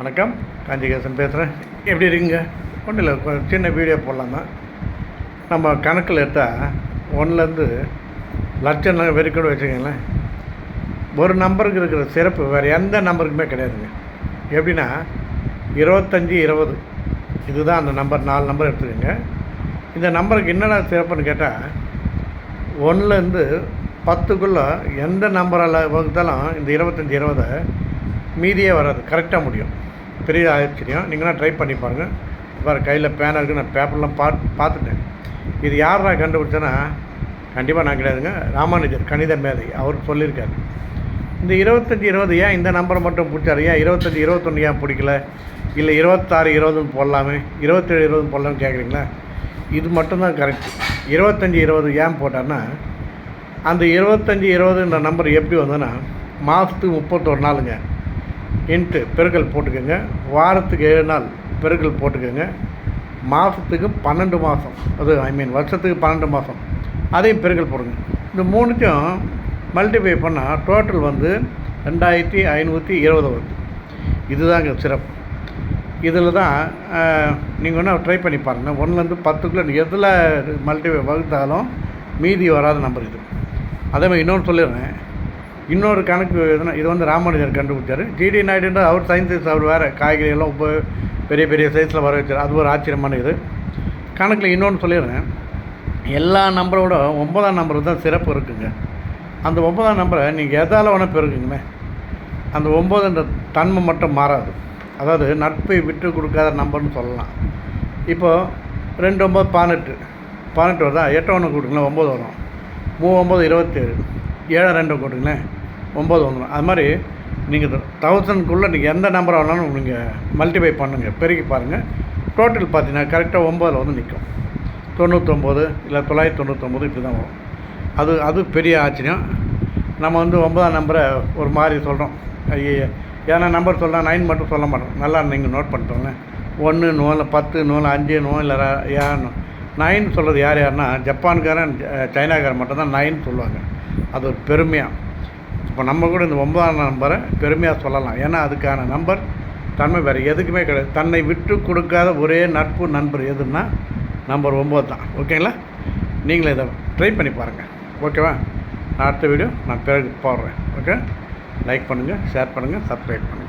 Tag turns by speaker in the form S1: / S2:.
S1: வணக்கம். காஞ்சிகேசன் பேசுகிறேன் எப்படி இருக்குங்க? ஒன்றும் இல்லை சின்ன வீடியோ போடலாம்? தான் நம்ம கணக்கில் எடுத்தால் ஒன்றுலேருந்து லட்சம் வரைக்கும் கூட வச்சுக்கோங்களேன். ஒரு நம்பருக்கு இருக்கிற சிறப்பு வேறு எந்த நம்பருக்குமே கிடையாதுங்க. எப்படின்னா இருபத்தஞ்சி இருபது. இதுதான் அந்த நம்பர் நாலு நம்பர் எடுத்துக்கோங்க. இந்த நம்பருக்கு என்னடா சிறப்புன்னு கேட்டால் ஒன்றுலேருந்து பத்துக்குள்ளே எந்த நம்பரால் வகுத்தாலும் இந்த இருபத்தஞ்சி இருபதை மீதியே வராது. கரெக்டாக முடியும். பெரிய ஆச்சரியம். நீங்களாம் ட்ரை பண்ணி பாருங்கள் வேறு கையில் பேனா இருக்குது நான் பேப்பர்லாம் பார்த்து பார்த்துட்டேன். இது யாரா கண்டுபிடிச்சேன்னா கண்டிப்பாக நான் கிடையாதுங்க. ராமானுஜர் கணித மேதை. அவர் சொல்லியிருக்காரு. இந்த இருபத்தஞ்சி இருபது ஏன் இந்த நம்பரை மட்டும் பிடிச்சாரு? ஏன் இருபத்தஞ்சி இருபத்தொன்று ஏன் பிடிக்கல? இல்லை இருபத்தாறு இருபதுன்னு போடலாமே. இருபத்தேழு இருபதுன்னு போடலாம்னு கேட்குறீங்களா? இது மட்டும்தான் கரெக்ட் இருபத்தஞ்சி இருபது ஏன் போட்டார்னா அந்த இருபத்தஞ்சி இருபதுன்ற நம்பர் எப்படி வந்ததுன்னா மாதத்துக்கு முப்பத்தொரு நாளுங்க. இன்ட்டு பெருக்கல் போட்டுக்கோங்க. வாரத்துக்கு ஏழு நாள் பெருக்கல் போட்டுக்கோங்க. மாதத்துக்கு பன்னெண்டு மாதம் அது ஐ மீன் வருஷத்துக்கு பன்னெண்டு மாதம் அதையும் பெருக்கல் போடுங்க. இந்த மூணுத்தையும் மல்டிப்ளை பண்ணால் டோட்டல் வந்து ரெண்டாயிரத்தி ஐநூற்றி இருபது வருது இதுதாங்க சிறப்பு. இதில் தான் நீங்கள் வேணால் ட்ரை பண்ணி பாருங்கள் ஒன்றுலேருந்து பத்துக்குள்ளே எதில் மல்டிப்ளை வகுத்தாலும் மீதி வராத நம்பர் இது. அதே மாதிரி இன்னொன்று சொல்லிடுறேன். இன்னொரு கணக்கு எதுனா இது வந்து ராமானுஜர் கண்டுபிடிச்சார். ஜிடி நாயுடுன்ற அவர் சயின்டிஸ்ட் அவர் வேறு காய்கறியெல்லாம் உப்பு பெரிய பெரிய சைஸில் வர வச்சார். அது ஒரு ஆச்சரியமான இது. கணக்கில் இன்னொன்று சொல்லிடுறேன். எல்லா நம்பரோட ஒன்பதாம் நம்பருக்கு தான் சிறப்பு இருக்குங்க. அந்த ஒன்பதாம் நம்பரை நீங்கள் எதால் வேணால் பெருக்குங்களேன் அந்த ஒம்பதுன்ற தன்மை மட்டும் மாறாது. அதாவது நட்பை விட்டு கொடுக்காத நம்பர்னு சொல்லலாம். இப்போது ரெண்டு ஒம்பது பதினெட்டு. பதினெட்டு வருதா? எட்டு ஒன்று கூட்டுங்களேன் ஒம்பது வரும். மூணு ஒம்பது இருபத்தேழு. ஏழை ரெண்டு போட்டுங்களேன் ஒம்பது வந்துடும். அது மாதிரி நீங்கள் தௌசண்ட்குள்ளே நீங்கள் எந்த நம்பர் வேணாலும் நீங்கள் மல்டிபை பண்ணுங்கள் பெருக்கி பாருங்கள் டோட்டல் பார்த்தீங்கன்னா கரெக்டாக ஒம்பதில் வந்து நிற்கும் தொண்ணூத்தொம்பது இல்லை தொள்ளாயிரத்தி தொண்ணூத்தொம்பது இப்படி தான் வரும். அது அது பெரிய ஆச்சரியம். நம்ம வந்து ஒன்பதாம் நம்பரை ஒரு மாதிரி சொல்கிறோம் ஐயா ஏன்னா நம்பர் சொல்லலாம் நைன் மட்டும் சொல்ல மாட்டோம். நல்லா நீங்கள் நோட் பண்ணிட்டோங்க ஒன்று நூல் பத்து நூல் அஞ்சு நூல் இல்லை ஏன் ஏன்னு. நைன் சொல்கிறது யார் யாருன்னா ஜப்பான்காரன் சைனாக்காரன் மட்டும்தான் நைன் சொல்லுவாங்க. அது ஒரு பெருமையாக இப்போ நம்ம கூட இந்த ஒன்பதாம் நம்பரை பெருமையாக சொல்லலாம். ஏன்னா அதுக்கான நம்பர் தன்மை வேறு எதுக்குமே கிடையாது. தன்னை விட்டு கொடுக்காத ஒரே நட்பு நண்பர் எதுன்னா நம்பர் ஒம்பது தான். ஓகேங்களா நீங்களும் இதை ட்ரை பண்ணி பாருங்கள் ஓகேவா நான் அடுத்த வீடியோ நான் பிறகு போடுறேன். ஓகே லைக் பண்ணுங்கள் ஷேர் பண்ணுங்கள் சப்ஸ்கிரைப் பண்ணுங்கள்